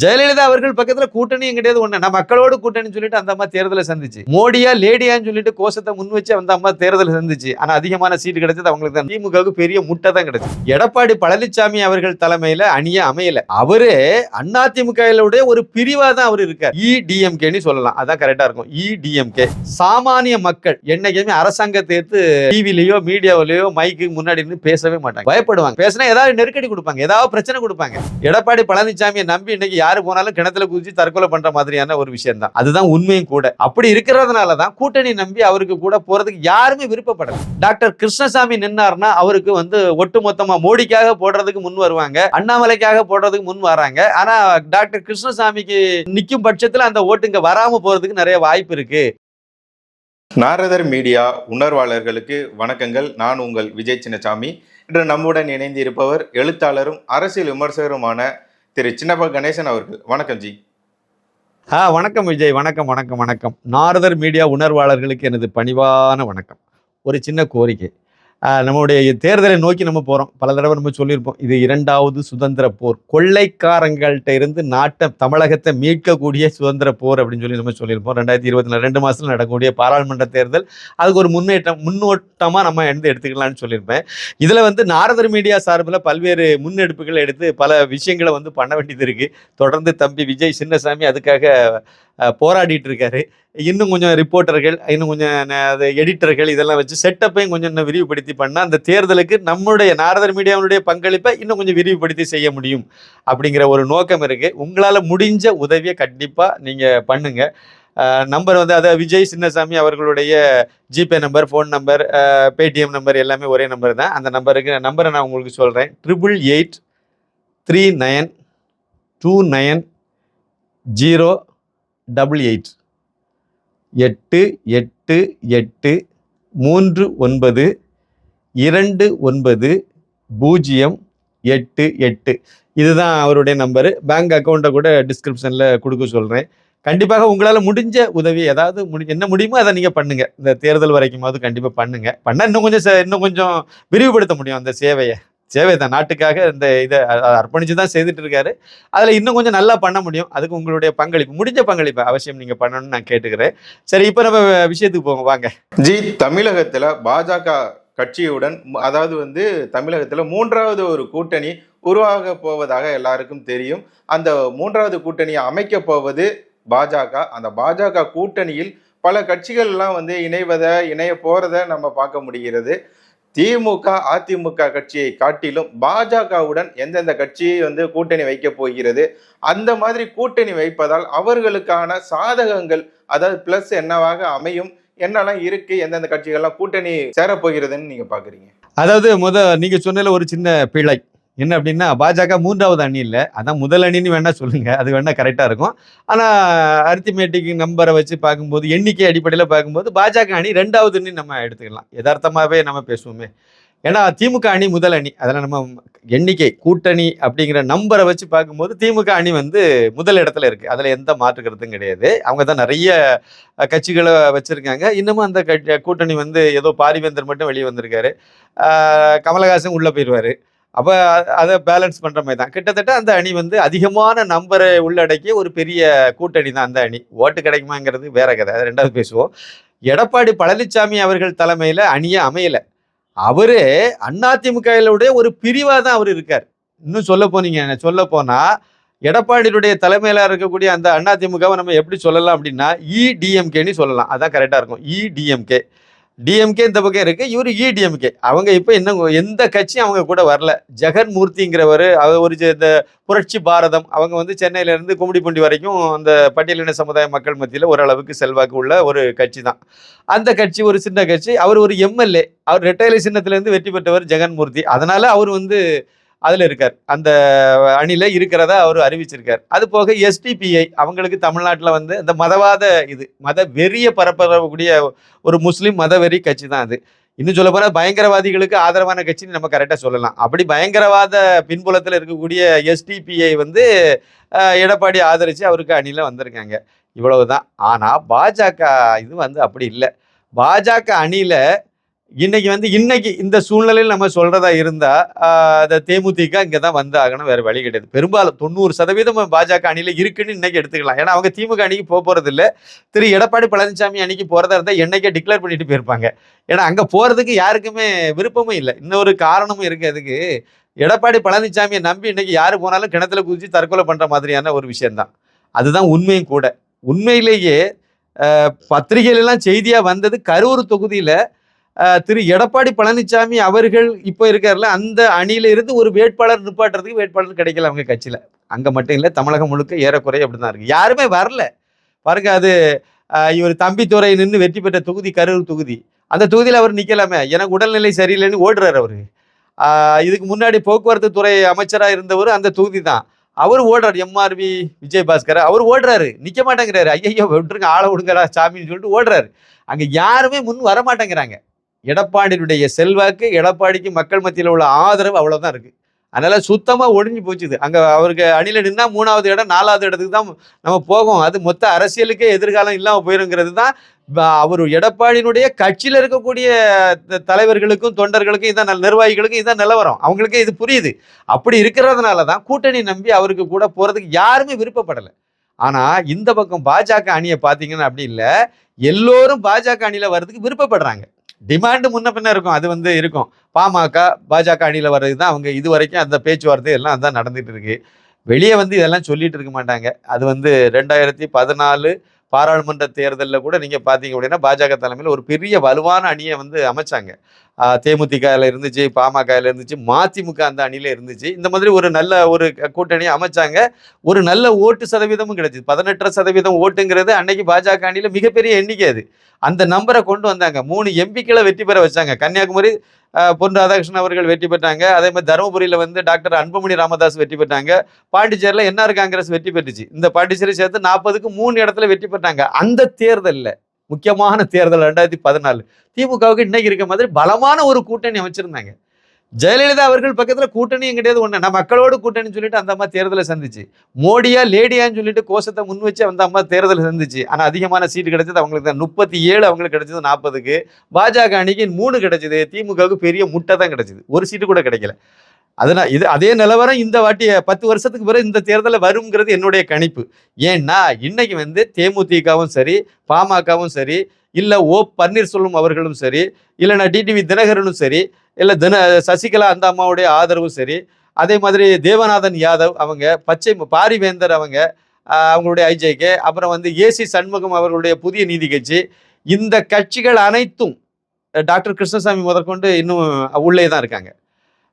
ஜெயலலிதா அவர்கள் பக்கத்துல கூட்டணி கிடையாது ஒண்ணு. நான் மக்களோடு கூட்டணின்னு சொல்லிட்டு அந்த அம்மா தேர்தலை சந்திச்சு. மோடியா லேடியான்னு சொல்லிட்டு கோஷத்தை முன் வச்சு அந்த அம்மா தேர்தலை சந்திச்சு. ஆனா அதிகமான சீட்டு கிடைச்சது அவங்களுக்கு தான். திமுகவுக்கு பெரிய முட்டை தான் கிடைச்சு எடப்பாடி பழனிசாமி அவர்கள் தலைமையில அணிய அமையல. அவரு அதிமுகவுடைய ஒரு பிரிவா தான் அவர் இருக்கார். இ டிஎம்கேன்னு சொல்லலாம். அதான் கரெக்டா இருக்கும். இ டிஎம்கே சாமானிய மக்கள் என்னைக்குமே அரசாங்கத்தை எடுத்து டிவிலையோ மீடியாவிலையோ மைக்கு முன்னாடி இருந்து பேசவே மாட்டாங்க. பயப்படுவாங்க. பேசினா ஏதாவது நெருக்கடி கொடுப்பாங்க. ஏதாவது பிரச்சனை கொடுப்பாங்க. எடப்பாடி பழனிசாமியை நம்பி இன்னைக்கு யாரு போனாலும் கிணத்துல குதிச்சு தற்கொலை பண்ற மாதிரியான ஒரு விஷயம் தான் அதுதான் உண்மையும் கூட. அப்படி இருக்கிறதுனால தான் கூட்டணி நம்பி அவருக்கு கூட போறதுக்கு யாருமே விருப்பப்படல. டாக்டர் கிருஷ்ணசாமி நின்னார்னா அவருக்கு வந்து ஒட்டுமொத்தமா மோடிக்காக போடுறதுக்கு முன் வருவாங்க அண்ணாமலைக்காக போடுறதுக்கு முன் வராங்க. ஆனா டாக்டர் கிருஷ்ணசாமிக்கு நிக்கும் பட்சத்துல அந்த ஓட்டுங்க வராம போறதுக்கு நிறைய வாய்ப்பு இருக்கு. நாரதர் மீடியா உணர்வாளர்களுக்கு வணக்கங்கள். நான் உங்கள் விஜய் சின்னசாமி. இன்று நம்முடன் இணைந்து இருப்பவர் எழுத்தாளரும் அரசியல் விமர்சகருமான திரு சின்னப்ப கணேசன் அவர்கள். வணக்கம் ஜி. ஆ வணக்கம் விஜய் வணக்கம் வணக்கம் வணக்கம். நாரதர் மீடியா உணர்வாளர்களுக்கு எனது பணிவான வணக்கம். ஒரு சின்ன கோரிக்கை. நம்முடைய தேர்தலை நோக்கி நம்ம போகிறோம் பல தடவை நம்ம சொல்லியிருப்போம் இது இரண்டாவது சுதந்திர போர். கொள்ளைக்காரங்கள்ட்ட இருந்து நாட்டை தமிழகத்தை மீட்கக்கூடிய சுதந்திர போர் அப்படின்னு சொல்லி நம்ம சொல்லியிருப்போம். ரெண்டாயிரத்தி இருபத்தி நாலு ரெண்டு மாதத்தில் நடக்கக்கூடிய பாராளுமன்ற தேர்தல். அதுக்கு ஒரு முன்னேற்றம் முன்னோட்டமாக நம்ம எடுத்து எடுத்துக்கலாம்னு சொல்லியிருப்பேன். இதில் வந்து நாரதர் மீடியா சார்பில் பல்வேறு முன்னெடுப்புகள் எடுத்து பல விஷயங்களை வந்து பண்ண வேண்டியது இருக்குது தொடர்ந்து தம்பி விஜய் சின்னசாமி அதுக்காக போராடிட்டு இருக்காரு. இன்னும் கொஞ்சம் ரிப்போர்ட்டர்கள் இன்னும் கொஞ்சம் அது எடிட்டர்கள் இதெல்லாம் வச்சு செட்டப்பையும் கொஞ்சம் இன்னும் விரிவுபடுத்தி பண்ணால் அந்த தேர்தலுக்கு நம்முடைய நாரதர் மீடியாவுடைய பங்களிப்பை இன்னும் கொஞ்சம் விரிவுபடுத்தி செய்ய முடியும் அப்படிங்கிற ஒரு நோக்கம் இருக்குது உங்களால் முடிஞ்ச உதவியை கண்டிப்பாக நீங்கள் பண்ணுங்கள் நம்பர் வந்து அதாவது விஜய் சின்னசாமி அவர்களுடைய GPay number phone number Paytm number எல்லாமே ஒரே நம்பர் தான். அந்த நம்பருக்கு நம்பரை நான் உங்களுக்கு சொல்கிறேன் triple eight three nine two nine zero double eight எட்டு எட்டு எட்டு மூன்று ஒன்பது இரண்டு ஒன்பது பூஜ்ஜியம் எட்டு எட்டு. இதுதான் அவருடைய நம்பரு பேங்க் அக்கௌண்ட்டை கூட டிஸ்கிரிப்ஷனில் கொடுக்க சொல்கிறேன் கண்டிப்பாக உங்களால் முடிஞ்ச உதவி ஏதாவது முடி என்ன முடியுமோ அதை நீங்கள் பண்ணுங்கள் இந்த தேர்தல் வரைக்குமாவது கண்டிப்பாக பண்ணுங்கள் பண்ணால் இன்னும் கொஞ்சம் இன்னும் கொஞ்சம் விரிவுபடுத்த முடியும் அந்த சேவையை. சேவை தான். நாட்டுக்காக இந்த இதை அர்ப்பணித்து அர்ப்பணிச்சு தான் செய்துட்டு இருக்காரு. அதில் இன்னும் கொஞ்சம் நல்லா பண்ண முடியும். அதுக்கு உங்களுடைய பங்களிப்பு முடிஞ்ச பங்களிப்பு அவசியம் நீங்கள் பண்ணணும்னு நான் கேட்டுக்கிறேன். சரி இப்போ நம்ம விஷயத்துக்கு போங்க வாங்க. ஜி தமிழகத்தில் பாஜக கட்சியுடன் அதாவது வந்து தமிழகத்தில் மூன்றாவது ஒரு கூட்டணி உருவாக போவதாக எல்லாருக்கும் தெரியும். அந்த மூன்றாவது கூட்டணியை அமைக்க போவது பாஜக. அந்த பாஜக கூட்டணியில் பல கட்சிகள்லாம் வந்து இணைவதை இணைய போகிறத நம்ம பார்க்க முடிகிறது. திமுக அதிமுக கட்சியை காட்டிலும் பாஜகவுடன் எந்தெந்த கட்சியை வந்து கூட்டணி வைக்க போகிறது அந்த மாதிரி கூட்டணி வைப்பதால் அவர்களுக்கான சாதகங்கள் அதாவது பிளஸ் என்னவாக அமையும் என்னெல்லாம் இருக்கு எந்தெந்த கட்சிகள்லாம் கூட்டணி சேரப்போகிறதுன்னு நீங்க பாக்குறீங்க? அதாவது முத நீங்கள் சொன்னதில் ஒரு சின்ன பிழை. என்ன அப்படின்னா பாஜக மூன்றாவது அணி இல்லை. அதான் முதல் அணின்னு வேணால் சொல்லுங்கள் அது வேணால் கரெக்டாக இருக்கும். ஆனால் அரித்திமேட்டிக் நம்பரை வச்சு பார்க்கும்போது எண்ணிக்கை அடிப்படையில் பார்க்கும்போது பாஜக அணி ரெண்டாவதுன்னு நம்ம எடுத்துக்கலாம். யதார்த்தமாகவே நம்ம பேசுவோமே. ஏன்னா திமுக அணி முதல் அணி. அதில் நம்ம எண்ணிக்கை கூட்டணி அப்படிங்கிற நம்பரை வச்சு பார்க்கும்போது திமுக அணி வந்து முதல் இடத்துல இருக்குது அதில் எந்த மாற்றுக்கிறதும் கிடையாது. அவங்க தான் நிறைய கட்சிகளை வச்சுருக்காங்க. இன்னமும் அந்த கட்சி- கூட்டணி வந்து ஏதோ பாரிவேந்தர் மட்டும் வெளியே வந்திருக்காரு. கமலஹாசன் உள்ளே போயிடுவார் அப்போ அதை பேலன்ஸ் பண்ணுற மாதிரி தான். கிட்டத்தட்ட அந்த அணி வந்து அதிகமான நம்பரை உள்ளடக்கிய ஒரு பெரிய கூட்டணி தான் அந்த அணி. ஓட்டு கிடைக்குமாங்கிறது வேற கதை. அது ரெண்டாவது பேசுவோம். எடப்பாடி பழனிசாமி அவர்கள் தலைமையில் அணியே அமையலை. அவரே அதிமுகவுடைய ஒரு பிரிவாக தான் அவர் இருக்கார். இன்னும் சொல்ல போனீங்க சொல்ல போனால் எடப்பாடியுடைய தலைமையில் இருக்கக்கூடிய அந்த அதிமுகவை நம்ம எப்படி சொல்லலாம் அப்படின்னா இடிஎம்கேன்னு சொல்லலாம். அதான் கரெக்டாக இருக்கும். இடிஎம்கே டிஎம்கே இந்த பக்கம் இருக்கு இவர் இடிஎம்கே அவங்க இப்போ இன்னும் எந்த கட்சியும் அவங்க கூட வரல. ஜெகன் மூர்த்திங்கிறவர் அவர் ஒரு இந்த புரட்சி பாரதம் அவங்க வந்து சென்னையிலேருந்து கும்மிடிப்பூண்டி வரைக்கும் அந்த பட்டியலின சமுதாய மக்கள் மத்தியில் ஓரளவுக்கு செல்வாக்கு உள்ள ஒரு கட்சி தான். அந்த கட்சி ஒரு சின்ன கட்சி. அவர் ஒரு எம்எல்ஏ அவர் ரெட்டையிலை சின்னத்திலேருந்து வெற்றி பெற்றவர் ஜெகன்மூர்த்தி. அதனால அவர் வந்து அதில் இருக்கார். அந்த அணியில் இருக்கிறதா அவர் அறிவிச்சிருக்கார். அது போக எஸ்டிபிஐ அவங்களுக்கு தமிழ்நாட்டில் வந்து இந்த மதவாத இது மத வெறிய பரப்பக்கூடிய ஒரு முஸ்லீம் மதவெறி கட்சி தான் அது. இன்னும் சொல்ல போனால் பயங்கரவாதிகளுக்கு ஆதரவான கட்சின்னு நம்ம கரெக்டாக சொல்லலாம். அப்படி பயங்கரவாத பின்புலத்தில் இருக்கக்கூடிய எஸ்டிபிஐ வந்து எடப்பாடி ஆதரித்து அவருக்கு அணியில் வந்திருக்காங்க. இவ்வளவுதான். ஆனால் பாஜக இது வந்து அப்படி இல்லை. பாஜக அணியில் இன்னைக்கு வந்து இன்னைக்கு இந்த சூழ்நிலையில் நம்ம சொல்றதா இருந்தா அந்த தேமுதிக இங்கே தான் வந்து ஆகணும் வேற வழி கிடையாது. பெரும்பாலும் தொண்ணூறு சதவீதம் பாஜக அணியில் இருக்குன்னு இன்னைக்கு எடுத்துக்கலாம். ஏன்னா அவங்க திமுக அணிக்கு போக போறது இல்லை திரு எடப்பாடி பழனிசாமி அணிக்கு போறதா இருந்தால் என்னைக்கே டிக்ளேர் பண்ணிட்டு போயிருப்பாங்க. ஏன்னா அங்கே போறதுக்கு யாருக்குமே விருப்பமும் இல்லை. இன்னொரு காரணமும் இருக்கு அதுக்கு. எடப்பாடி பழனிசாமியை நம்பி இன்னைக்கு யாரு போனாலும் கிணத்துல குதிச்சு தற்கொலை பண்ற மாதிரியான ஒரு விஷயம்தான். அதுதான் உண்மையும் கூட. உண்மையிலேயே அஹ், செய்தியாக வந்தது கரூர் தொகுதியில் திரு எடப்பாடி பழனிசாமி அவர்கள் இப்போ இருக்கார்ல அந்த அணியில இருந்து ஒரு வேட்பாளர் நிப்பாட்டுறதுக்கு வேட்பாளர் கிடைக்கல அவங்க கட்சியில. அங்க மட்டும் இல்லை தமிழகம் முழுக்க ஏறக்குறைய அப்படிதான் இருக்கு. யாருமே வரல. பாருங்க அது இவர் இவர் தம்பித்துறை நின்று வெற்றி பெற்ற தொகுதி கரூர் தொகுதி. அந்த தொகுதியில் அவர் நிற்கலாமே எனக்கு உடல்நிலை சரியில்லைன்னு ஓடுறாரு அவரு. இதுக்கு முன்னாடி போக்குவரத்து துறை அமைச்சராக இருந்தவர் அந்த தொகுதி தான். அவர் ஓடுறாரு எம்ஆர்வி விஜயபாஸ்கர் அவர் ஓடுறாரு. நிற்க மாட்டேங்கிறாரு. ஐயோ விட்டுருங்க ஆளை விடுங்கடா சாமின்னு சொல்லிட்டு ஓடுறாரு. அங்கே யாருமே முன் வர மாட்டேங்கிறாங்க எடப்பாடியினுடைய செல்வாக்கு எடப்பாடிக்கு மக்கள் மத்தியில் உள்ள ஆதரவு அவ்வளோதான் இருக்குது அதனால் சுத்தமாக ஒழிஞ்சு போச்சுது. அங்கே அவருக்கு அணியில் நின்னா மூணாவது இடம் நாலாவது இடத்துக்கு தான் நம்ம போகும். அது மொத்த அரசியலுக்கே எதிர்காலம் இல்லாமல் போயிருங்கிறது தான் அவர் எடப்பாடியினுடைய கட்சியில் இருக்கக்கூடிய த- தலைவர்களுக்கும் தொண்டர்களுக்கும் இதான் நல்- நிர்வாகிகளுக்கும் இதான் நிலவரம் அவங்களுக்கே இது புரியுது. அப்படி இருக்கிறதுனால தான் கூட்டணி நம்பி அவருக்கு கூட போகிறதுக்கு யாருமே விருப்பப்படலை. ஆனால் இந்த பக்கம் பாஜக அணியை பார்த்தீங்கன்னா அப்படி இல்லை. எல்லோரும் பாஜக அணியில் வர்றதுக்கு விருப்பப்படுறாங்க. டிமாண்டு முன்ன பின்ன இருக்கும். அது வந்து இருக்கும். பாமக பாஜக அணியில் வர்றது தான் அவங்க இது வரைக்கும் அந்த பேச்சுவார்த்தை எல்லாம் அதான் நடந்துகிட்டு இருக்கு. வெளியே வந்து இதெல்லாம் சொல்லிட்டு இருக்க மாட்டாங்க. அது வந்து ரெண்டாயிரத்தி பதினாலு பாராளுமன்ற தேர்தலில் கூட நீங்கள் பார்த்தீங்க அப்படின்னா பாஜக தலைமையில் ஒரு பெரிய வலுவான அணியை வந்து அமைச்சாங்க. ஆஹ் தேமுதிகல இருந்துச்சு பாமகல இருந்துச்சு மதிமுக அந்த அணியில இருந்துச்சு. இந்த மாதிரி ஒரு நல்ல ஒரு கூட்டணி அமைச்சாங்க. ஒரு நல்ல ஓட்டு சதவீதமும் கிடைச்சிது. பதினெட்டரை சதவீதம் ஓட்டுங்கிறது அன்னைக்கு பாஜக அணியில மிகப்பெரிய எண்ணிக்கை அது. அந்த நம்பரை கொண்டு வந்தாங்க. மூணு எம்பிக்களை வெற்றி பெற வச்சாங்க. கன்னியாகுமரி பொன் ராதாகிருஷ்ணன் அவர்கள் வெற்றி பெற்றாங்க. அதே மாதிரி தருமபுரியில வந்து டாக்டர் அன்புமணி ராமதாஸ் வெற்றி பெற்றாங்க. பாண்டிச்சேரியில் என்ஆர் காங்கிரஸ் வெற்றி பெற்றுச்சு. இந்த பாண்டிச்சேரி சேர்த்து நாற்பதுக்கு மூணு இடத்துல வெற்றி பெற்றாங்க. அந்த தேர்தலில் முக்கியமான தேர்தல் ரெண்டாயிரத்தி பதினாலு. திமுகவுக்கு இன்னைக்கு இருக்க மாதிரி பலமான ஒரு கூட்டணி அமைச்சிருந்தாங்க. ஜெயலலிதா அவர்கள் பக்கத்தில் கூட்டணியும் கிடையாது ஒன்று நான் மக்களோடு கூட்டணின்னு சொல்லிட்டு அந்த அம்மா தேர்தலை சந்திச்சு. மோடியா லேடியான்னு சொல்லிட்டு கோஷத்தை முன் வச்சு அந்த அம்மா தேர்தலை சந்திச்சு. ஆனால் அதிகமான சீட்டு கிடைச்சது அவங்களுக்கு தான். முப்பத்தி ஏழு அவங்களுக்கு கிடைச்சது நாற்பதுக்கு பாஜக அணிக்கு மூணு கிடைச்சது. திமுகவுக்கு பெரிய முட்டை தான் கிடைச்சது. ஒரு சீட்டு கூட கிடைக்கல. அதனால் இது அதே நிலவரம் இந்த வாட்டி பத்து வருஷத்துக்கு பிறகு இந்த தேர்தலில் வருங்கிறது என்னுடைய கணிப்பு. ஏன்னா இன்னைக்கு வந்து தேமுதிகவும் சரி பாமகவும் சரி இல்லை ஓ பன்னீர்செல்வம் அவர்களும் சரி இல்லைன்னா டிடிவி தினகரனும் சரி இல்லை தின சசிகலா அந்த அம்மாவுடைய ஆதரவும் சரி அதே மாதிரி தேவநாதன் யாதவ் அவங்க பச்சை பாரிவேந்தர் அவங்க அவங்களுடைய ஐஜேகே அப்புறம் வந்து ஏசி சண்முகம் அவர்களுடைய புதிய நீதி கட்சி இந்த கட்சிகள் அனைத்தும் டாக்டர் கிருஷ்ணசாமி முதற்கொண்டு இன்னும் உள்ளே தான் இருக்காங்க.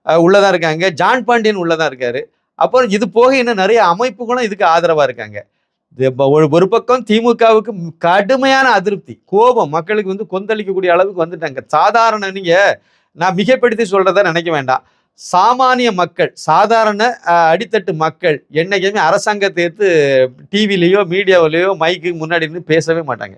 உள்ளே தான் இருக்காங்க. ஜான் பாண்டியன் உள்ளதா இருக்காரு. அப்புறம் இது போக இன்னும் நிறைய அமைப்புகளும் இதுக்கு ஆதரவாக இருக்காங்க. ஒரு ஒரு பக்கம் திமுகவுக்கு கடுமையான அதிருப்தி கோபம் மக்களுக்கு வந்து கொந்தளிக்கக்கூடிய அளவுக்கு வந்துட்டாங்க. சாதாரண நீங்க நான் மிகப்படுத்தி சொல்றத நினைக்க வேண்டாம். சாமானிய மக்கள் சாதாரண அடித்தட்டு மக்கள் என்னைக்குமே அரசாங்கத்தை எடுத்து டிவிலேயோ மீடியாவிலேயோ மைக்கு முன்னாடி நின்று பேசவே மாட்டாங்க.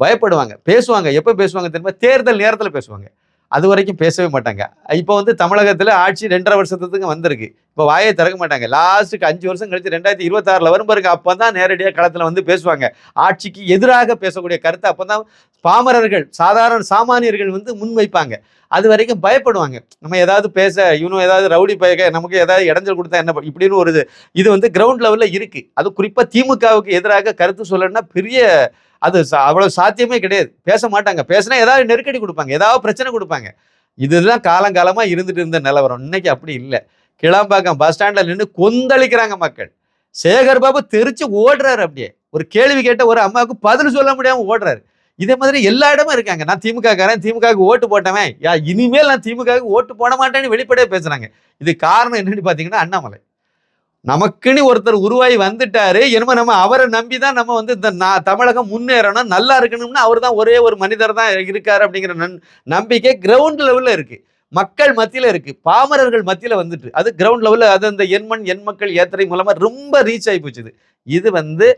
பயப்படுவாங்க. பேசுவாங்க. எப்போ பேசுவாங்க தெரியுமா? தேர்தல் நேரத்தில் பேசுவாங்க. அது வரைக்கும் பேசவே மாட்டாங்க. இப்போ வந்து தமிழகத்தில் ஆட்சி ரெண்டரை வருஷத்துக்கு வந்திருக்கு. இப்போ வாயை திறக்க மாட்டாங்க. லாஸ்ட்டுக்கு அஞ்சு வருஷம் கழிச்சு ரெண்டாயிரத்தி இருபத்தாறில் வரும் பாருங்க அப்போ தான் நேரடியாக களத்தில் வந்து பேசுவாங்க. ஆட்சிக்கு எதிராக பேசக்கூடிய கருத்தை அப்போ தான் பாமரர்கள் சாதாரண சாமானியர்கள் வந்து முன்வைப்பாங்க. அது வரைக்கும் பயப்படுவாங்க. நம்ம ஏதாவது பேச இவனும் ஏதாவது ரவுடி பயக்க நமக்கு ஏதாவது இடைஞ்சல் கொடுத்தா என்ன இப்படின்னு ஒரு இது. இது வந்து கிரவுண்ட் லெவலில் இருக்குது அது குறிப்பாக திமுகவுக்கு எதிராக கருத்து சொல்லணும்னா பெரிய அது சா- அவ்வளவு சாத்தியமே கிடையாது. பேச மாட்டாங்க. பேசினா ஏதாவது நெருக்கடி கொடுப்பாங்க. ஏதாவது பிரச்சனை கொடுப்பாங்க. இதுதான் காலங்காலமா இருந்துட்டு இருந்த நிலவரம் இன்னைக்கு அப்படி இல்லை. கிளாம்பாக்கம் பஸ் ஸ்டாண்ட்ல நின்று கொந்தளிக்கிறாங்க மக்கள். சேகர் பாபு தெரிச்சு ஓடுறாரு அப்படியே. ஒரு கேள்வி கேட்ட ஒரு அம்மாவுக்கு பதில் சொல்ல முடியாம ஓடுறாரு. இதே மாதிரி எல்லா இடமும் இருக்காங்க. நான் திமுக காரன் திமுகவுக்கு ஓட்டு போட்டவன். யா இனிமேல் நான் திமுகவுக்கு ஓட்டு போட மாட்டேன்னு வெளிப்படையாக பேசுறாங்க. இது காரணம் என்னன்னு பாத்தீங்கன்னா அண்ணாமலை. நமக்குன்னு ஒருத்தர் உருவாகி வந்துட்டாரு. என்னமோ நம்ம அவரை நம்பி தான் நம்ம வந்து இந்த நான் தமிழகம் முன்னேறணும் நல்லா இருக்கணும்னு அவர் தான் ஒரே ஒரு மனிதர் தான் இருக்காரு அப்படிங்கிற நன் நம்பிக்கை கிரவுண்ட் லெவலில் இருக்குது மக்கள் மத்தியில் இருக்குது பாமரர்கள் மத்தியில் வந்துட்டு அது கிரவுண்ட் லெவலில் அது அந்த எண்மண் எண் மக்கள் ஏத்தனை மூலமாக ரொம்ப ரீச் ஆகி போச்சுது. இது வந்து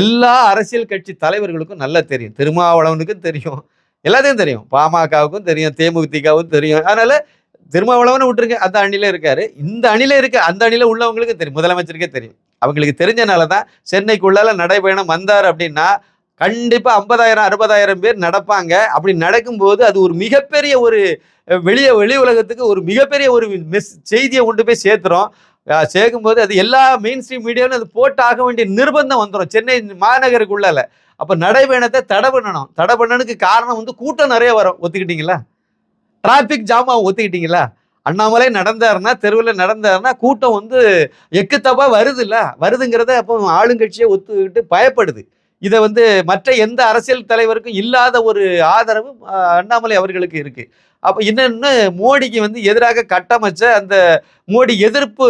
எல்லா அரசியல் கட்சி தலைவர்களுக்கும் நல்லா தெரியும். திருமாவளவனுக்கும் தெரியும். எல்லாத்தையும் தெரியும். பாமகவுக்கும் தெரியும். தேமுதிகவும் தெரியும். அதனால திருமாவளவனை விட்டுருங்க அந்த அணில இருக்காரு. இந்த அணில இருக்க அந்த அணில உள்ளவங்களுக்கு தெரியும். முதலமைச்சருக்கே தெரியும். அவங்களுக்கு தெரிஞ்சனால தான் சென்னைக்குள்ளால நடைபயணம் வந்தார் அப்படின்னா கண்டிப்பாக ஐம்பதாயிரம் அறுபதாயிரம் பேர் நடப்பாங்க. அப்படி நடக்கும்போது அது ஒரு மிகப்பெரிய ஒரு வெளியே வெளிய வெளி உலகத்துக்கு ஒரு மிகப்பெரிய ஒரு மெஸ் செய்தியை கொண்டு போய் சேர்த்துறோம் சேர்க்கும்போது அது எல்லா மெயின் ஸ்ட்ரீம் மீடியாவிலும் அது போட்டு ஆக வேண்டிய நிர்பந்தம் வந்துடும் சென்னை மாநகருக்குள்ளால. அப்போ நடைபயணத்தை தடை பண்ணணும். தடை பண்ணனுக்கு காரணம் வந்து கூட்டம் நிறைய வரும். ஒத்துக்கிட்டீங்களா? டிராபிக் ஜாம் அவங்க ஒத்துக்கிட்டீங்களா? அண்ணாமலை நடந்தாருன்னா தெருவில் நடந்தாருன்னா கூட்டம் வந்து எக்குத்தப்பா வருது வருதுங்கிறத அப்போ ஆளுங்கட்சியை ஒத்துக்கிட்டு பயப்படுது. இதை வந்து மற்ற எந்த அரசியல் தலைவருக்கும் இல்லாத ஒரு ஆதரவு அண்ணாமலை அவர்களுக்கு இருக்குது அப்போ என்னென்னு மோடிக்கு வந்து எதிராக கட்டமைச்ச அந்த மோடி எதிர்ப்பு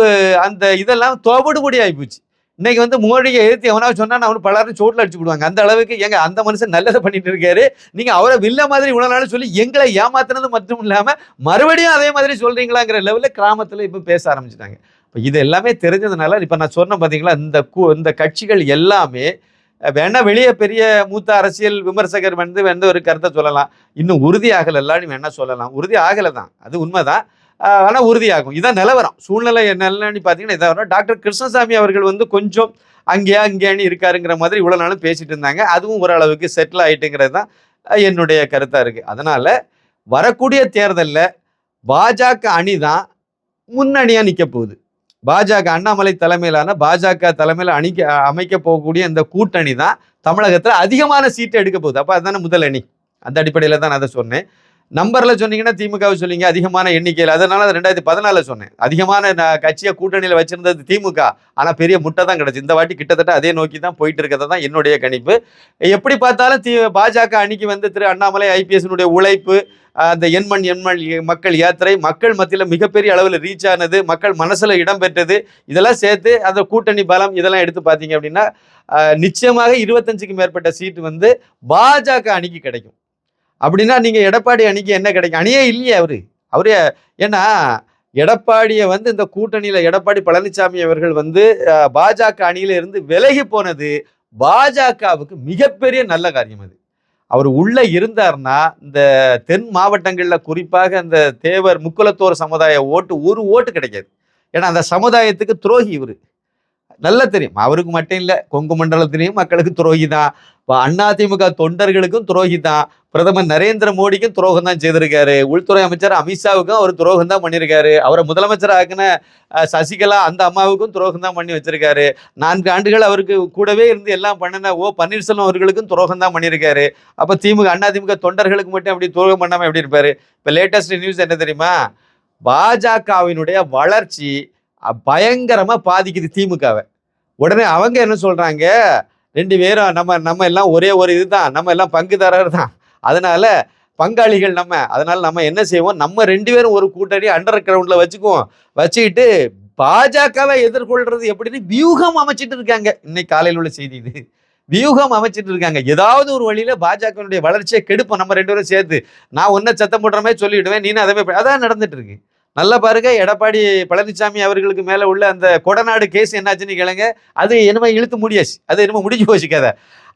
அந்த இதெல்லாம் தோபடுபடி ஆகிப்போச்சு இன்னைக்கு வந்து மோடியை எதிர்த்து எவனாவது சொன்னா அவனு பலரும் சோட்டில் அடிச்சு விடுவாங்க அந்த அளவுக்கு எங்க அந்த மனுஷன் நல்லதை பண்ணிட்டு இருக்காரு. நீங்க அவரை வில்ல மாதிரி உணர்னாலும் சொல்லி எங்களை ஏமாத்தினது மட்டும் இல்லாம மறுபடியும் அதே மாதிரி சொல்றீங்களாங்கிற லெவலில் கிராமத்துல இப்போ பேச ஆரம்பிச்சிட்டாங்க. இப்போ இது எல்லாமே தெரிஞ்சதுனால இப்போ நான் சொன்னேன் பார்த்தீங்களா இந்த கு- இந்த கட்சிகள் எல்லாமே வேணா வெளியே பெரிய மூத்த அரசியல் விமர்சகர் வந்து வந்து ஒரு கருத்தை சொல்லலாம். இன்னும் உறுதி ஆகலைன்னு வேணா சொல்லலாம். உறுதி ஆகலை தான் அது உண்மைதான். ஆனால் ஆனா உறுதியாகும். இதான் நிலவரம். சூழ்நிலை என்னன்னு பார்த்தீங்கன்னா இதான் டாக்டர் கிருஷ்ணசாமி அவர்கள் வந்து கொஞ்சம் அங்கேயா அங்கேயான்னு இருக்காருங்கிற மாதிரி இவ்வளோ நாளும் பேசிட்டு இருந்தாங்க. அதுவும் ஓரளவுக்கு செட்டில் ஆயிட்டுங்கிறது தான் என்னுடைய கருத்தா இருக்கு. அதனால வரக்கூடிய தேர்தலில் பாஜக அணி தான் முன்னணியா நிற்க போகுது. பாஜக அண்ணாமலை தலைமையிலான பாஜக தலைமையில் அணிக்க அமைக்க போகக்கூடிய அந்த கூட்டணி தான் தமிழகத்தில் அதிகமான சீட்டை எடுக்க போகுது. அப்போ அதுதானே முதல் அணி. அந்த அடிப்படையில் தான் நான் அதை சொன்னேன். நம்பரில் சொன்னீங்கன்னா திமுகவை சொல்லிங்க அதிகமான எண்ணிக்கையில். அதனால அது ரெண்டாயிரத்தி பதினாலில் சொன்னேன். அதிகமான கட்சியை கூட்டணியில் வச்சிருந்தது திமுக. ஆனால் பெரிய முட்டை தான் கிடச்சி இந்த வாட்டி கிட்டத்தட்ட அதே நோக்கி தான் போயிட்டு இருக்கிறது தான் என்னுடைய கணிப்பு. எப்படி பார்த்தாலும் தி பாஜக அணிக்கு வந்து திரு அண்ணாமலை ஐபிஎஸ்னுடைய உழைப்பு அந்த எண்மண் எண்மண் மக்கள் யாத்திரை மக்கள் மத்தியில் மிகப்பெரிய அளவில் ரீச் ஆனது மக்கள் மனசில் இடம்பெற்றது இதெல்லாம் சேர்த்து அந்த கூட்டணி பலம் இதெல்லாம் எடுத்து பார்த்தீங்க அப்படின்னா நிச்சயமாக இருபத்தஞ்சுக்கு மேற்பட்ட சீட்டு வந்து பாஜக அணிக்கு கிடைக்கும். அப்படின்னா நீங்கள் எடப்பாடி அணிக்கு என்ன கிடைக்கும்? அணியே இல்லையே அவரு. அவரு ஏன்னா எடப்பாடியை வந்து இந்த கூட்டணியில் எடப்பாடி பழனிசாமி அவர்கள் வந்து பாஜக அணியில இருந்து விலகி போனது பாஜகவுக்கு மிகப்பெரிய நல்ல காரியம் அது. அவர் உள்ளே இருந்தார்னா இந்த தென் மாவட்டங்களில் குறிப்பாக அந்த தேவர் முக்குலத்தோர் சமுதாய ஓட்டு ஒரு ஓட்டு கிடைக்காது. ஏன்னா அந்த சமுதாயத்துக்கு துரோகி இவரு. நல்லா தெரியும். அவருக்கு மட்டும் இல்லை கொங்கு மண்டலத்திலையும் மக்களுக்கு துரோகி தான் இப்போ அதிமுக தொண்டர்களுக்கும் துரோகி தான் பிரதமர் நரேந்திர மோடிக்கும் துரோகம் தான் செய்திருக்காரு. உள்துறை அமைச்சர் அமித்ஷாவுக்கும் அவர் துரோகம் தான் பண்ணியிருக்காரு. அவரை முதலமைச்சர் ஆக்கின சசிகலா அந்த அம்மாவுக்கும் துரோகம் தான் பண்ணி வச்சிருக்காரு. நான்கு ஆண்டுகள் அவருக்கு கூடவே இருந்து எல்லாம் பண்ணின ஓ பன்னீர்செல்வம் அவர்களுக்கும் துரோகம் தான் பண்ணியிருக்காரு. அப்போ திமுக அதிமுக தொண்டர்களுக்கு மட்டும் அப்படி துரோகம் பண்ணாம எப்படி இருப்பார்? இப்போ லேட்டஸ்ட் நியூஸ் என்ன தெரியுமா? பாஜகவினுடைய வளர்ச்சி பயங்கரமாக பாதிக்குது திமுகவை. உடனே அவங்க என்ன சொல்கிறாங்க ரெண்டு பேரும் நம்ம நம்ம எல்லாம் ஒரே ஒரு இதுதான். நம்ம எல்லாம் பங்குதாரர் தான். அதனால் பங்காளிகள் நம்ம. அதனால் நம்ம என்ன செய்வோம்? நம்ம ரெண்டு பேரும் ஒரு கூட்டணி அண்டர் கிரவுண்டில் வச்சுக்குவோம். வச்சுக்கிட்டு பாஜகவை எதிர்கொள்றது எப்படின்னு வியூகம் அமைச்சிட்டு இருக்காங்க. இன்னைக்கு காலையில் உள்ள செய்தி இது. வியூகம் அமைச்சிட்டு இருக்காங்க. ஏதாவது ஒரு வழியில பாஜகவினுடைய வளர்ச்சியை கெடுப்போம். நம்ம ரெண்டு பேரும் சேர்த்து நான் ஒன்ன சத்தம் போடுற மாதிரி சொல்லிவிடுவேன் நீனும் அதே மாதிரி அதான் நடந்துட்டு இருக்கு. நல்லா பாருங்க. எடப்பாடி பழனிசாமி அவர்களுக்கு மேல உள்ள அந்த கொடநாடு கேஸ் என்னாச்சுன்னு கேளுங்க. அது என்னமோ இழுத்து முடியாச்சு. அது என்னமோ முடிஞ்சு போச்சு கதை.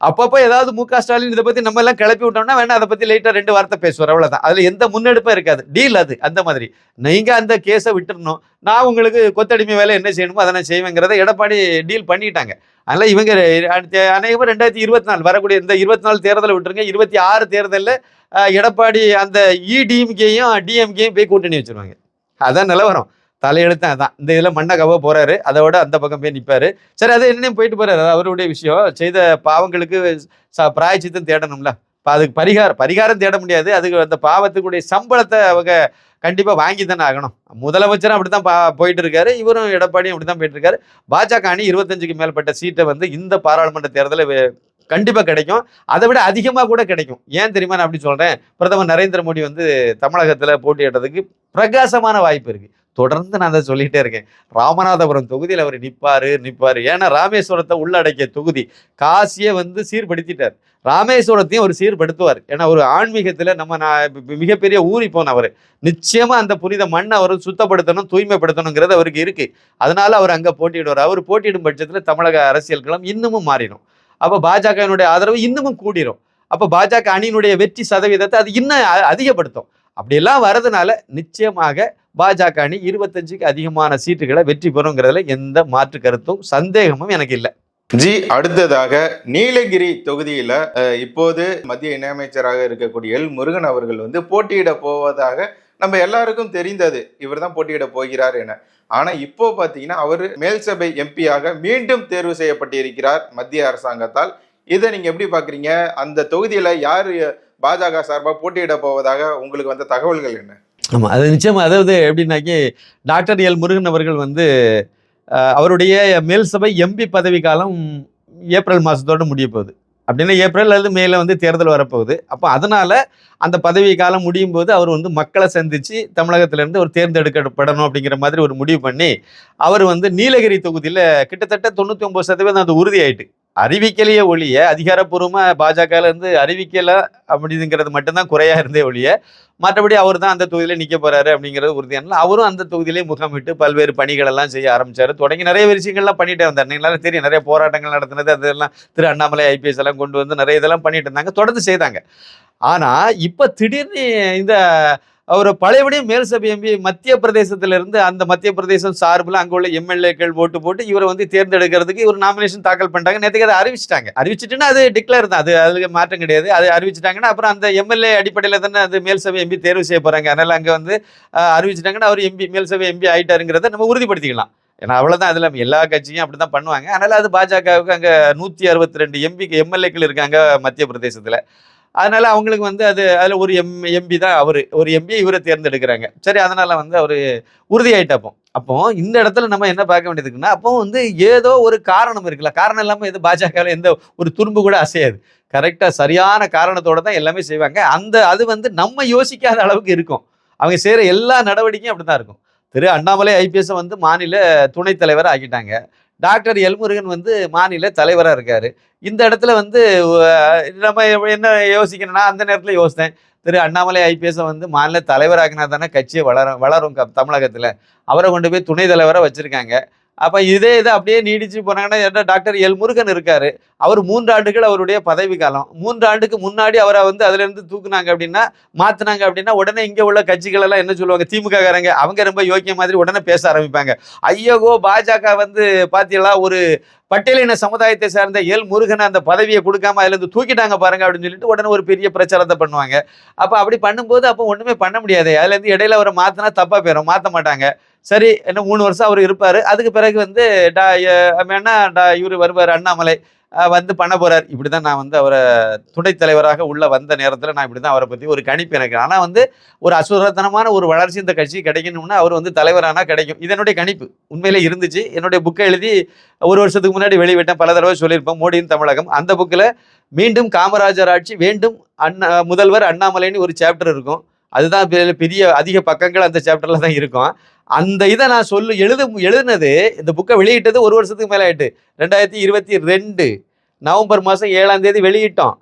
அப்பப்போ ஏதாவது மு க. ஸ்டாலின் இதை பத்தி நம்ம எல்லாம் கிளப்பி விட்டோம்னா வேணா அதை பத்தி லைட்டா ரெண்டு வார்த்தை பேசுவார். அவ்வளவுதான். அதுல எந்த முன்னெடுப்பும் இருக்காது. டீல் அது அந்த மாதிரி. நீங்க அந்த கேஸை விட்டுறணும். நான் உங்களுக்கு கொத்தடிமை வேலை என்ன செய்யணுமோ அதை நான் செய்வேங்கிறத எடப்பாடி டீல் பண்ணிட்டாங்க. அதனால இவங்க அடுத்த அநேகமாக ரெண்டாயிரத்தி இருபத்தி நாலு வரக்கூடிய இந்த இருபத்தி நாலு தேர்தலை விட்டுருங்க. இருபத்தி ஆறு தேர்தலில் எடப்பாடி அந்த இடிஎம்கேயும் டிஎம்கேயும் போய் கூட்டணி வச்சுருவாங்க. அதான் நிலவரம். தலையெழுத்து அதான். இந்த இதில் மண்ணை கவ போறாரு. அதோட அந்த பக்கம் போய் நிற்பாரு சரி அது என்ன போயிட்டு போகிறாரு அவருடைய விஷயம். செய்த பாவங்களுக்கு ச பிராயச்சித்தம் தேடணும்ல. இப்போ அதுக்கு பரிகாரம் பரிகாரம் தேட முடியாது. அதுக்கு அந்த பாவத்துக்குடைய சம்பளத்தை அவங்க கண்டிப்பாக வாங்கி தானே ஆகணும். முதலமைச்சரும் அப்படி தான் பா போயிட்டு இருக்காரு இவரும் எடப்பாடியும் அப்படி தான் போயிட்டு இருக்காரு பாஜக அணி இருபத்தஞ்சுக்கு மேற்பட்ட சீட்டை வந்து இந்த பாராளுமன்ற தேர்தலில் கண்டிப்பாக கிடைக்கும். அதை விட அதிகமாக கூட கிடைக்கும். ஏன் தெரியுமா நான் அப்படி சொல்கிறேன் பிரதமர் நரேந்திர மோடி வந்து தமிழகத்தில் போட்டியிட்டதுக்கு பிரகாசமான வாய்ப்பு இருக்குது தொடர்ந்து நான் அதை சொல்லிகிட்டே இருக்கேன். ராமநாதபுரம் தொகுதியில் அவர் நிற்பார் நிற்பாரு ஏன்னா ராமேஸ்வரத்தை உள்ளடக்கிய தொகுதி காசியை வந்து சீர்படுத்திட்டார். ராமேஸ்வரத்தையும் அவர் சீர்படுத்துவார். ஏன்னா ஒரு ஆன்மீகத்தில் நம்ம நான் மிகப்பெரிய ஊறி போன அவர். நிச்சயமாக அந்த புனித மண்ணை அவர் சுத்தப்படுத்தணும் தூய்மைப்படுத்தணுங்கிறது அவருக்கு இருக்குது அதனால் அவர் அங்கே போட்டியிடுவார். அவர் போட்டியிடும் பட்சத்தில் தமிழக அரசியல் களம் இன்னமும் மாறிடும். அப்போ பாஜகவினுடைய ஆதரவு இன்னமும் கூடிரும். அப்போ பாஜக அணியினுடைய வெற்றி சதவீதத்தை அது இன்னும் அதிகப்படுத்தும். அப்படியெல்லாம் வரதுனால நிச்சயமாக பாஜக அணி இருபத்தஞ்சுக்கு அதிகமான சீட்டுகளை வெற்றி பெறுங்கிறதுல எந்த மாற்று கருத்தும் சந்தேகமும் எனக்கு இல்லை. ஜி அடுத்ததாக நீலகிரி தொகுதியில இப்போது மத்திய இணையமைச்சராக இருக்கக்கூடிய எல் முருகன் அவர்கள் வந்து போட்டியிட போவதாக நம்ம எல்லாருக்கும் தெரிந்தது இவர் தான் போட்டியிட போகிறார் என. ஆனா இப்போ பாத்தீங்கன்னா அவர் மேல் சபை எம்பியாக மீண்டும் தேர்வு செய்யப்பட்டிருக்கிறார் மத்திய அரசாங்கத்தால். இதை நீங்க எப்படி பாக்குறீங்க? அந்த தொகுதியில யார் பாஜக சார்பாக போட்டியிட போவதாக உங்களுக்கு வந்த தகவல்கள் என்ன? ஆமாம் அது நிச்சயமா அதாவது எப்படின்னாக்கி டாக்டர் எல் முருகன் அவர்கள் வந்து அவருடைய மேல் சபை எம்பி பதவி காலம் ஏப்ரல் மாதத்தோடு முடிய போகுது. அப்படின்னா ஏப்ரல் அல்லது மேல வந்து தேர்தல் வரப்போகுது. அப்போ அதனால அந்த பதவி காலம் முடியும் போது அவர் வந்து மக்களை சந்திச்சு தமிழகத்திலேருந்து ஒரு தேர்ந்தெடுக்கப்படணும் அப்படிங்கிற மாதிரி ஒரு முடிவு பண்ணி அவர் வந்து நீலகிரி தொகுதியில் கிட்டத்தட்ட தொண்ணூற்றி ஒம்பது சதவீதம் அது உறுதியாயிட்டு. அறிவிக்கலையே ஒழிய அதிகாரப்பூர்வமாக பாஜகலேருந்து அறிவிக்கலை அப்படிங்கிறது மட்டும்தான் குறையாக இருந்தே ஒழிய மற்றபடி அவர் தான் அந்த தொகுதியில் நிற்க போறாரு அப்படிங்கிறது உறுதியான அவரும் அந்த தொகுதியிலே முகாமிட்டு பல்வேறு பணிகளெல்லாம் செய்ய ஆரம்பித்தார் தொடங்கி நிறைய விஷயங்கள்லாம் பண்ணிட்டு வந்தார். நீங்களாம் தெரியும் நிறைய போராட்டங்கள் நடத்தினது அதெல்லாம் திரு அண்ணாமலை ஐபிஎஸ் எல்லாம் கொண்டு வந்து நிறைய இதெல்லாம் பண்ணிட்டு இருந்தாங்க தொடர்ந்து செய்தாங்க. ஆனால் இப்போ திடீர்னு இந்த அவர் பழையபடியும் மேல் சபை எம்பி மத்திய பிரதேசத்திலிருந்து அந்த மத்திய பிரதேசம் சார்பில் அங்கே உள்ள எம்எல்ஏக்கள் ஓட்டு போட்டு இவரை வந்து தேர்ந்தெடுக்கிறதுக்கு இவர் நாமினேஷன் தாக்கல் பண்ணிட்டாங்க. நேற்றுக்கு அதை அறிவிச்சிட்டாங்க. அறிவிச்சிட்டுன்னா அது டிக்ளேர் தான். அது அதுக்கு மாற்றம் கிடையாது. அது அறிவிச்சிட்டாங்கன்னா அப்புறம் அந்த எம்எல்ஏ அடிப்படையில் தானே அது மேல் சபை எம்பி தேர்வு செய்ய போகிறாங்க அதனால் அங்கே வந்து அறிவிச்சிட்டாங்கன்னா அவர் எம்பி மேல் சபை எம்பி ஆயிட்டாருங்கிறத நம்ம உறுதிப்படுத்திக்கலாம். ஏன்னா அவ்வளோதான் அதில் எல்லா கட்சியும் அப்படி தான் பண்ணுவாங்க. அதனால் அது பாஜகவுக்கு அங்கே நூற்றி அறுபத்தி ரெண்டு எம்பி எம்எல்ஏக்கள் இருக்காங்க மத்திய பிரதேசத்தில். அதனால அவங்களுக்கு வந்து அது அதில் ஒரு எம் எம்பி தான் அவர். ஒரு எம்பி இவரை தேர்ந்தெடுக்கிறாங்க. சரி அதனால வந்து அவர் உறுதியாயிட்டப்போ அப்போ. இந்த இடத்துல நம்ம என்ன பார்க்க வேண்டியதுக்குன்னா அப்போ வந்து ஏதோ ஒரு காரணம் இருக்குல்ல. காரணம் இல்லாமல் எது பாஜகவில் எந்த ஒரு துரும்பு கூட அசையாது. கரெக்டாக சரியான காரணத்தோடு தான் எல்லாமே செய்வாங்க. அந்த அது வந்து நம்ம யோசிக்காத அளவுக்கு இருக்கும். அவங்க செய்கிற எல்லா நடவடிக்கையும் அப்படிதான் இருக்கும். திரு அண்ணாமலை ஐபிஎஸ் வந்து மாநில துணைத் தலைவர் ஆக்கிட்டாங்க. டாக்டர் எல்முருகன் வந்து மாநில தலைவராக இருக்காரு. இந்த இடத்துல வந்து நம்ம என்ன யோசிக்கணும்னா அந்த நேரத்தில் யோசித்தேன். திரு அண்ணாமலை ஐபிஎஸ் வந்து மாநில தலைவராக்கினா தானே கட்சியை வளரும் வளரும் க- அவரை கொண்டு போய் துணை தலைவராக வச்சுருக்காங்க. அப்போ இதே இதை அப்படியே நீடிச்சு போனாங்கன்னா என்ன டாக்டர் எல் முருகன் இருக்காரு. அவர் மூன்று ஆண்டுகள் அவருடைய பதவி காலம். மூன்று ஆண்டுக்கு முன்னாடி அவரை வந்து அதுலேருந்து தூக்குனாங்க அப்படின்னா மாற்றினாங்க அப்படின்னா உடனே இங்கே உள்ள கட்சிகள் எல்லாம் என்ன சொல்லுவாங்க திமுககாரங்க அவங்க ரொம்ப யோக்கிய மாதிரி உடனே பேச ஆரம்பிப்பாங்க. ஐயோகோ பாஜக வந்து பார்த்தீங்களா ஒரு பட்டியலின சமுதாயத்தை சார்ந்த எல் முருகன் அந்த பதவியை கொடுக்காம அதுல இருந்து தூக்கிட்டாங்க பாருங்க அப்படின்னு சொல்லிட்டு உடனே ஒரு பெரிய பிரச்சாரத்தை பண்ணுவாங்க. அப்ப அப்படி பண்ணும்போது அப்போ ஒண்ணுமே பண்ண முடியாது. அதுல இருந்து இடையில அவரை மாத்தினா தப்பா போயிடும் மாத்த மாட்டாங்க. சரி என்ன மூணு வருஷம் அவர் இருப்பாரு. அதுக்கு பிறகு வந்து டா என்ன டா இவர் வருவார் அண்ணாமலை. வந்து பண்ண போறார். இப்படிதான் நான் வந்து அவரை துணைத் தலைவராக உள்ள வந்த நேரத்தில் நான் இப்படிதான் அவரை பத்தி ஒரு கணிப்பு எனக்கு. ஆனா வந்து ஒரு அசுரத்தனமான ஒரு வளர்ச்சி இந்த கட்சி கிடைக்கணும்னா அவர் வந்து தலைவரானா கிடைக்கும். இது என்னுடைய கணிப்பு. உண்மையிலே இருந்துச்சு. என்னுடைய புக்கை எழுதி ஒரு வருஷத்துக்கு முன்னாடி வெளியிட்டேன். பல தடவை சொல்லியிருப்பேன் மோடியின் தமிழகம். அந்த புக்கில் மீண்டும் காமராஜர் ஆட்சி வேண்டும் அண்ணா முதல்வர் அண்ணாமலைன்னு ஒரு சாப்டர் இருக்கும். அதுதான் பெரிய அதிக பக்கங்கள் அந்த சாப்டர்ல தான் இருக்கும். அந்த இதை நான் சொல்லு எழுது எழுதுனது இந்த புக்கை வெளியிட்டது ஒரு வருஷத்துக்கு மேலே ஆயிட்டு. ரெண்டாயிரத்தி இருபத்தி ரெண்டு நவம்பர் மாதம் ஏழாம் தேதி வெளியிட்டோம்.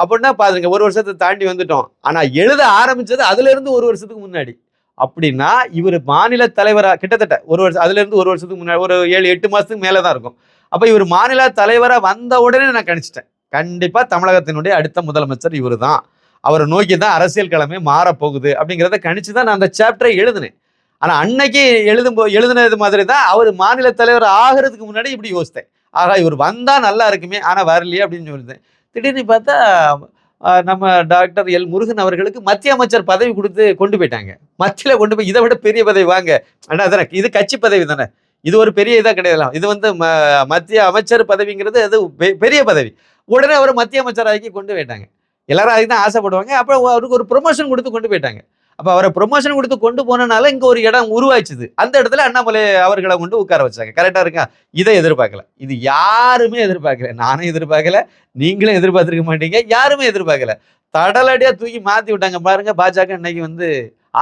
அப்படின்னா பாருங்க ஒரு வருஷத்தை தாண்டி வந்துட்டோம். ஆனால் எழுத ஆரம்பித்தது அதுலேருந்து ஒரு வருஷத்துக்கு முன்னாடி. அப்படின்னா இவர் மாநில தலைவராக கிட்டத்தட்ட ஒரு வருஷம் அதுலேருந்து ஒரு வருஷத்துக்கு முன்னாடி ஒரு ஏழு எட்டு மாதத்துக்கு மேலே தான் இருக்கும். அப்போ இவர் மாநில தலைவராக வந்த உடனே நான் கணிச்சிட்டேன். கண்டிப்பாக தமிழகத்தினுடைய அடுத்த முதலமைச்சர் இவர் தான் அவரை நோக்கி தான் அரசியல் கிழமை மாறப்போகுது அப்படிங்கிறத கணிச்சு தான் நான் அந்த சாப்டரை எழுதினேன். ஆனால் அன்னைக்கு எழுதும் போ- எழுதுனது மாதிரி தான் அவர் மாநில தலைவர் ஆகிறதுக்கு முன்னாடி இப்படி யோசித்தேன். ஆகா இவர் வந்தால் நல்லா இருக்குமே ஆனால் வரலையே அப்படின்னு சொல்லியிருந்தேன். திடீர்னு பார்த்தா நம்ம டாக்டர் எல் முருகன் அவர்களுக்கு மத்திய அமைச்சர் பதவி கொடுத்து கொண்டு போயிட்டாங்க. மத்தியில் கொண்டு போய் இதை விட பெரிய பதவி வாங்க. அண்ணா தானே இது கட்சி பதவி தானே? இது ஒரு பெரிய இதாக கிடையாது. இது வந்து ம- மத்திய அமைச்சர் பதவிங்கிறது அது பெ- பெரிய பதவி. உடனே அவர் மத்திய அமைச்சராகி கொண்டு போயிட்டாங்க. எல்லாரும் அதுக்கு தான் ஆசைப்படுவாங்க. அப்புறம் அவருக்கு ஒரு ப்ரொமோஷன் கொடுத்து கொண்டு போயிட்டாங்க. அப்போ அவரை ப்ரொமோஷன் கொடுத்து கொண்டு போனனால இங்கே ஒரு இடம் உருவாச்சுது அந்த இடத்துல அண்ணாமலை அவர்களை கொண்டு உட்கார வச்சாங்க. கரெக்டாக இருக்கா? இதை எதிர்பார்க்கல. இது யாருமே எதிர்பார்க்கல. நானும் எதிர்பார்க்கல. நீங்களும் எதிர்பார்த்துருக்க மாட்டீங்க. யாருமே எதிர்பார்க்கல. தடலடியாக தூக்கி மாற்றி விட்டாங்க. பாருங்க பாஜக இன்னைக்கு வந்து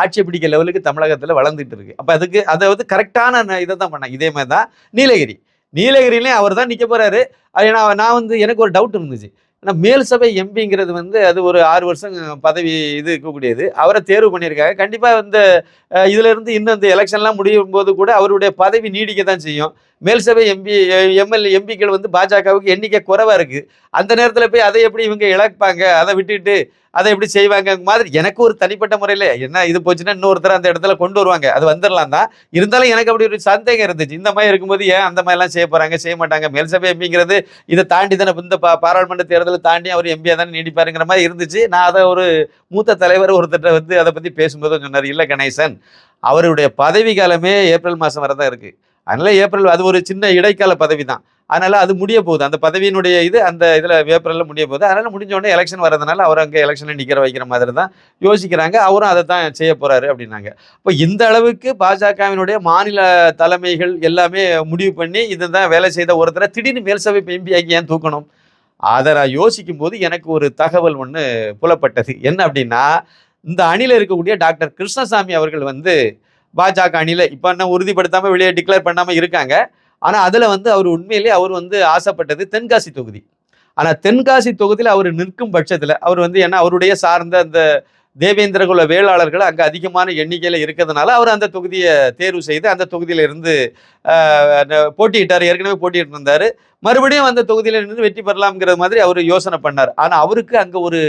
ஆட்சி பிடிக்க லெவலுக்கு தமிழகத்தில் வளர்ந்துட்டு இருக்கு. அப்போ அதுக்கு அதை வந்து கரெக்டான இதை தான் பண்ணாங்க. இதே மாதிரி தான் நீலகிரி. நீலகிரிலையும் அவர் தான் நிற்க போறாரு. அது ஏன்னா நான் வந்து எனக்கு ஒரு டவுட் இருந்துச்சு. ஆனால் மேல் சபை எம்பிங்கிறது வந்து அது ஒரு ஆறு வருஷம் பதவி இது இருக்கக்கூடியது. அவரை தேர்வு பண்ணியிருக்காங்க. கண்டிப்பாக இந்த இதிலிருந்து இன்னும் இந்த எலெக்ஷன்லாம் முடியும் போது கூட அவருடைய பதவி நீடிக்க தான் செய்யும். மேல் சபை எம்பி எம்எல்ஏ எம்பிக்கள் வந்து பாஜகவுக்கு எண்ணிக்கை குறைவாக இருக்குது அந்த நேரத்தில் போய் அதை எப்படி இவங்க இழப்பாங்க? அதை விட்டுட்டு அதை எப்படி செய்வாங்க மாதிரி எனக்கு ஒரு தனிப்பட்ட முறையில் என்ன இது போச்சுன்னா இன்னொருத்தர் அந்த இடத்துல கொண்டு வருவாங்க. அது வந்துடலாம் தான். இருந்தாலும் எனக்கு அப்படி ஒரு சந்தேகம் இருந்துச்சு. இந்த மாதிரி இருக்கும்போது ஏன் அந்த மாதிரிலாம் செய்ய போகிறாங்க செய்ய மாட்டாங்க? மேல்சபை எம்பிங்கிறது இதை தாண்டி தானே இந்த பா- பாராளுமன்ற தேர்தலை தாண்டி அவர் எம்பியாக தானே நீடிப்பாருங்கிற மாதிரி இருந்துச்சு. நான் அதை ஒரு மூத்த தலைவர் ஒருத்தர் வந்து அதை பற்றி பேசும்போது சொன்னார் இல்லை கணேசன் அவருடைய பதவி காலமே ஏப்ரல் மாதம் வரை தான் இருக்குது அதனால் ஏப்ரல் அது ஒரு சின்ன இடைக்கால பதவி தான் அதனால் அது முடிய போகுது. அந்த பதவியினுடைய இது அந்த இதில் ஏப்ரலில் முடிய போகுது. அதனால் முடிஞ்சோடனே எலெக்ஷன் வரதுனால அவர் அங்கே எலெக்ஷனில் நிற்கிற வைக்கிற மாதிரி தான் யோசிக்கிறாங்க. அவரும் அதை தான் செய்ய போகிறாரு அப்படின்னாங்க. இப்போ இந்த அளவுக்கு பாஜகவினுடைய மாநில தலைமைகள் எல்லாமே முடிவு பண்ணி இதுதான் வேலை செய்த ஒருத்தரை திடீர்னு மேல்சபை எம்பியாக்கி ஏன் தூக்கணும்? அதை நான் யோசிக்கும் போது எனக்கு ஒரு தகவல் ஒன்று புலப்பட்டது. என்ன அப்படின்னா இந்த அணியில் இருக்கக்கூடிய டாக்டர் கிருஷ்ணசாமி அவர்கள் வந்து பாஜக அணியில் இப்போ என்ன உறுதிப்படுத்தாமல் வெளியே டிக்ளேர் பண்ணாமல் இருக்காங்க. ஆனால் அதில் வந்து அவர் உண்மையிலேயே அவர் வந்து ஆசைப்பட்டது தென்காசி தொகுதி. ஆனால் தென்காசி தொகுதியில் அவர் நிற்கும் பட்சத்தில் அவர் வந்து ஏன்னா அவருடைய சார்ந்த அந்த தேவேந்திரகுல வேளாளர்கள் அங்கே அதிகமான எண்ணிக்கையில் இருக்கிறதுனால அவர் அந்த தொகுதியை தேர்வு செய்து அந்த தொகுதியில் இருந்து போட்டியிட்டார். ஏற்கனவே போட்டிட்டு இருந்தார். மறுபடியும் அந்த தொகுதியில் இருந்து வெற்றி பெறலாம்ங்கிற மாதிரி அவர் யோசனை பண்ணார். ஆனால் அவருக்கு அங்கே ஒரு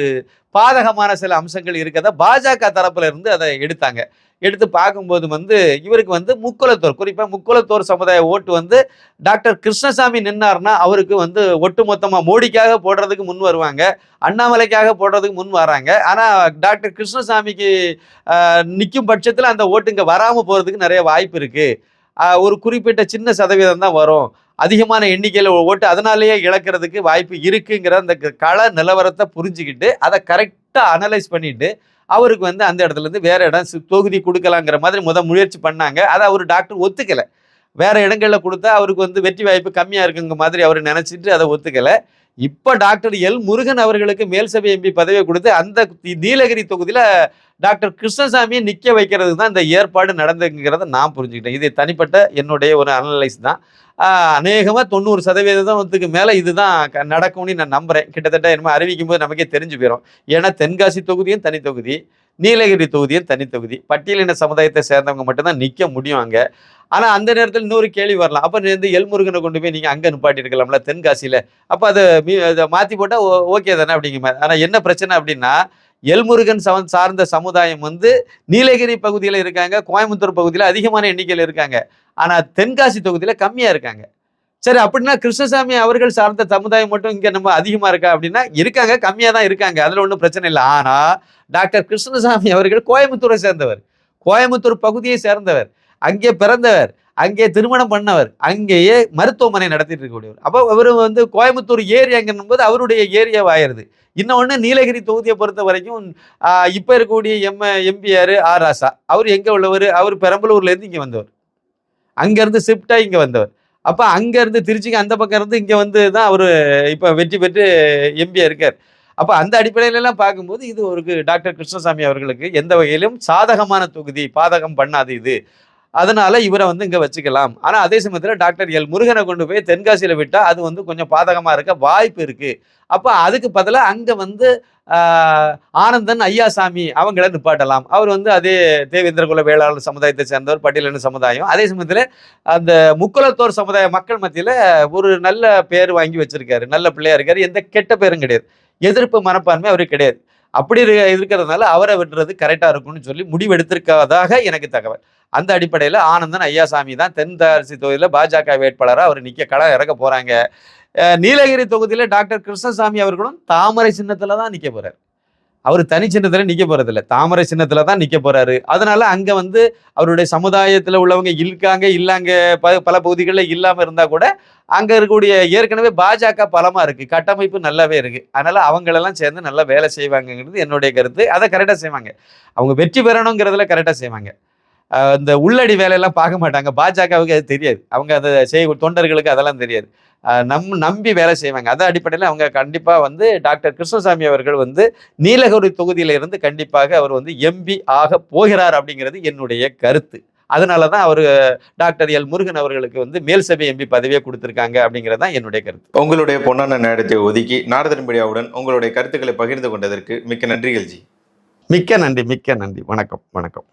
பாதகமான சில அம்சங்கள் இருக்கதை பாஜக தரப்புல இருந்து அதை எடுத்தாங்க. எடுத்து பார்க்கும்போது வந்து இவருக்கு வந்து முக்குளத்தோர் குறிப்பாக முக்குளத்தோர் சமுதாய ஓட்டு வந்து டாக்டர் கிருஷ்ணசாமி நின்னார்னா அவருக்கு வந்து ஒட்டுமொத்தமாக மோடிக்காக போடுறதுக்கு முன் வருவாங்க அண்ணாமலைக்காக போடுறதுக்கு முன் வராங்க. ஆனால் டாக்டர் கிருஷ்ணசாமிக்கு நிற்கும் பட்சத்தில் அந்த ஓட்டு வராமல் போகிறதுக்கு நிறைய வாய்ப்பு இருக்குது ஒரு குறிப்பிட்ட சின்ன சதவீதம் தான் வரும். அதிகமான எண்ணிக்கையில் ஓட்டு அதனாலேயே இழக்கிறதுக்கு வாய்ப்பு இருக்குங்கிற அந்த க- கள நிலவரத்தை புரிஞ்சுக்கிட்டு அதை கரெக்டாக அனலைஸ் பண்ணிட்டு அவருக்கு வந்து அந்த இடத்துலேருந்து வேறு இடம் தொகுதி கொடுக்கலாங்கிற மாதிரி முத முயற்சி பண்ணாங்க. அதை அவர் டாக்டர் ஒத்துக்கலை. வேறு இடங்களில் கொடுத்தா அவருக்கு வந்து வெற்றி வாய்ப்பு கம்மியாக இருக்குங்க மாதிரி அவர் நினச்சிட்டு அதை ஒத்துக்கலை. இப்போ டாக்டர் எல் முருகன் அவர்களுக்கு மேல் சபை எம்பி பதவியை கொடுத்து அந்த தி- நீலகிரி தொகுதியில் டாக்டர் கிருஷ்ணசாமியை நிற்க வைக்கிறதுக்கு தான் இந்த ஏற்பாடு நடந்துங்கிறத நான் புரிஞ்சுக்கிட்டேன். இது தனிப்பட்ட என்னுடைய ஒரு அனலைஸ் தான். அநேகமாக தொண்ணூறு சதவீதத்துக்கு மேலே இதுதான் க- நடக்கும்னு நான் நம்புகிறேன் கிட்டத்தட்ட என்னமோ அறிவிக்கும் போது நமக்கே தெரிஞ்சு போயிடும் ஏன்னா தென்காசி தொகுதியும் தனி தொகுதி நீலகிரி தொகுதியும் தனி தொகுதி. பட்டியலின சமுதாயத்தை சேர்ந்தவங்க மட்டும்தான் நிற்க முடியும் அங்கே. ஆனால் அந்த நேரத்தில் இன்னொரு கேள்வி வரலாம். அப்போ இந்த எல்முருகனை கொண்டு போய் நீங்கள் அங்கே நிப்பாட்டிருக்கலாம்ல தென்காசியில். அப்போ அதை மீ- அதை மாத்தி போட்டா ஓகே தானே அப்படிங்கிற மாதிரி. ஆனால் என்ன பிரச்சனை அப்படின்னா எல்முருகன் சவன் சார்ந்த சமுதாயம் வந்து நீலகிரி பகுதியில் இருக்காங்க கோயம்புத்தூர் பகுதியில் அதிகமான எண்ணிக்கையில் இருக்காங்க. ஆனால் தென்காசி தொகுதியில் கம்மியாக இருக்காங்க. சரி அப்படின்னா கிருஷ்ணசாமி அவர்கள் சார்ந்த சமுதாயம் மட்டும் இங்கே நம்ம அதிகமாக இருக்கா அப்படின்னா இருக்காங்க கம்மியாக தான் இருக்காங்க. அதில் ஒன்றும் பிரச்சனை இல்லை. ஆனால் டாக்டர் கிருஷ்ணசாமி அவர்கள் கோயம்புத்தூரை சேர்ந்தவர். கோயம்புத்தூர் பகுதியை சேர்ந்தவர். அங்கே பிறந்தவர். அங்கே திருமணம் பண்ணவர். அங்கேயே மருத்துவமனை நடத்திட்டு இருக்கக்கூடியவர் அப்போ அவர் வந்து கோயம்புத்தூர் ஏரியாங்கன்னும் போது அவருடைய ஏரியாவாயிருது இன்னொன்று நீலகிரி தொகுதியை பொறுத்த வரைக்கும் இப்போ இருக்கக்கூடிய எம் எம்பிஆர் ஆர் ராசா. அவர் எங்கே உள்ளவர்? அவர் பெரம்பலூர்லேருந்து இங்கே வந்தவர். அங்கேருந்து ஷிஃப்டாக இங்கே வந்தவர். அப்போ அங்கேருந்து திருச்சிக்கு அந்த பக்கம் இருந்து இங்கே வந்து தான் அவர் இப்போ வெற்றி பெற்று எம்பியாக இருக்கார். அப்போ அந்த அடிப்படையிலலாம் பார்க்கும்போது இது ஒரு டாக்டர் கிருஷ்ணசாமி அவர்களுக்கு எந்த வகையிலும் சாதகமான தொகுதி பாதகம் பண்ணாது இது. அதனால இவரை வந்து இங்க வச்சுக்கலாம். ஆனா அதே சமயத்துல டாக்டர் எல் முருகனை கொண்டு போய் தென்காசியில விட்டா அது வந்து கொஞ்சம் பாதகமா இருக்க வாய்ப்பு இருக்கு. அப்ப அதுக்கு பதிலாக அங்க வந்து ஆனந்தன் ஐயாசாமி அவங்கள நிப்பாட்டலாம். அவர் வந்து அதே தேவேந்திரகுல வேளாளர் சமுதாயத்தை சேர்ந்தவர் பட்டியலின சமுதாயம். அதே சமயத்தில் அந்த முக்குலத்தோர் சமுதாய மக்கள் மத்தியில் ஒரு நல்ல பேர் வாங்கி வச்சிருக்காரு. நல்ல பிள்ளையா இருக்காரு. எந்த கெட்ட பேரும் கிடையாது. எதிர்ப்பு மனப்பான்மை அவருக்கு கிடையாது. அப்படி இருக்கிறதுனால அவரை விட்டுறது கரெக்டாக இருக்கும்னு சொல்லி முடிவெடுத்திருக்கதாக எனக்கு தகவல். அந்த அடிப்படையில் ஆனந்தன் ஐயாசாமி தான் தென்காசி தொகுதியில் பாஜக வேட்பாளராக அவர் நிற்க களம் இறக்க போகிறாங்க நீலகிரி தொகுதியில் டாக்டர் கிருஷ்ணசாமி அவர்களும் தாமரை சின்னத்தில் தான் நிற்க போகிறார் அவர் தனி சின்னத்தில் நிற்க போகிறதில்ல தாமரை சின்னத்தில் தான் நிற்க போகிறாரு அதனால் அங்கே வந்து அவருடைய சமுதாயத்தில் உள்ளவங்க இருக்காங்க இல்லாங்க ப- பல பகுதிகளில் இல்லாமல் இருந்தால் கூட அங்கே இருக்கக்கூடிய ஏற்கனவே பாஜக பலமாக இருக்குது கட்டமைப்பு நல்லாவே இருக்குது அதனால் அவங்களெல்லாம் சேர்ந்து நல்லா வேலை செய்வாங்கங்கிறது என்னுடைய கருத்து. அதை கரெக்டாக செய்வாங்க. அவங்க வெற்றி பெறணுங்கிறதுல கரெக்டாக செய்வாங்க. இந்த உள்ளடி வேலையெல்லாம் பார்க்க மாட்டாங்க. பாஜகவுக்கு அது தெரியாது. அவங்க அதை செய்ய தொண்டர்களுக்கு அதெல்லாம் தெரியாது. நம் நம்பி வேலை செய்வாங்க. அதன் அடிப்படையில் அவங்க கண்டிப்பாக வந்து டாக்டர் கிருஷ்ணசாமி அவர்கள் வந்து நீலகிரி தொகுதியில இருந்து கண்டிப்பாக அவர் வந்து எம்பி ஆக போகிறார் அப்படிங்கிறது என்னுடைய கருத்து. அதனால தான் அவர் டாக்டர் எல் முருகன் அவர்களுக்கு வந்து மேல் சபை எம்பி பதவியை கொடுத்துருக்காங்க அப்படிங்கிறது தான் என்னுடைய கருத்து. உங்களுடைய பொன்னான நேரத்தை ஒதுக்கி நாரதன் மீடியாவுடன் உங்களுடைய கருத்துக்களை பகிர்ந்து கொண்டதற்கு மிக்க நன்றிகள் ஜி. மிக்க நன்றி மிக்க நன்றி. வணக்கம் வணக்கம்.